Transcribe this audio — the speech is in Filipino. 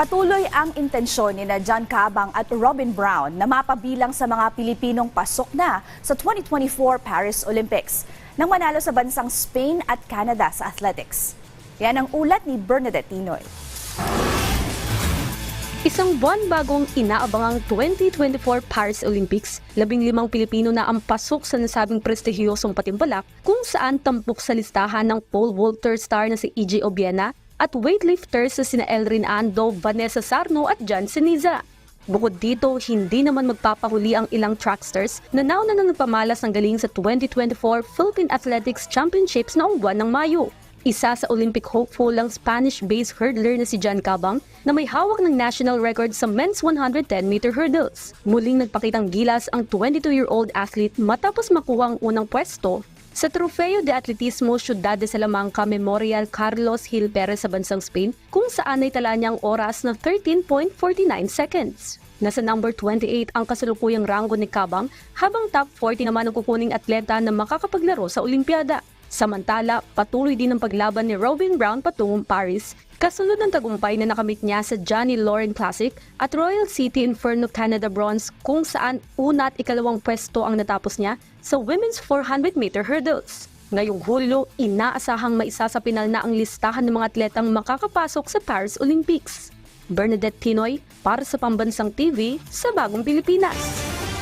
Patuloy ang intensyon ni na John Cabang at Robin Brown na mapabilang sa mga Pilipinong pasok na sa 2024 Paris Olympics nang manalo sa bansang Spain at Canada sa athletics. Yan ang ulat ni Bernadette Tinoy. Isang buwan bagong inaabangang 2024 Paris Olympics, labing limang Pilipino na ang pasok sa nasabing prestihiyosong patimpalak kung saan tampok sa listahan ng pole vaulter star na si EJ Obiena at weightlifters sa sina Elrin Ando, Vanessa Sarno at Jan Siniza. Bukod dito, hindi naman magpapahuli ang ilang tracksters na nauna na nagpamalas ng galing sa 2024 Philippine Athletics Championships noong buwan ng Mayo. Isa sa Olympic hopeful ang Spanish-based hurdler na si John Cabang na may hawak ng national record sa men's 110-meter hurdles. Muling nagpakitang gilas ang 22-year-old athlete matapos makuha ang unang pwesto sa Trofeo de Atletismo Ciudad de Salamanca Memorial Carlos Gil Perez sa bansang Spain kung saan ay tala niya ang oras na 13.49 seconds. Nasa number 28 ang kasalukuyang ranggo ni Cabang habang top 40 naman ang kukuning atleta na makakapaglaro sa Olimpiada. Samantala, patuloy din ang paglaban ni Robin Brown patungong Paris, kasunod ng tagumpay na nakamit niya sa Johnny Lauren Classic at Royal City Inferno Canada Bronze kung saan una at ikalawang pwesto ang natapos niya sa women's 400-meter hurdles. Ngayong Hulyo, inaasahang maisa sa pinal na ang listahan ng mga atletang makakapasok sa Paris Olympics. Bernadette Tinoy para sa Pambansang TV sa Bagong Pilipinas.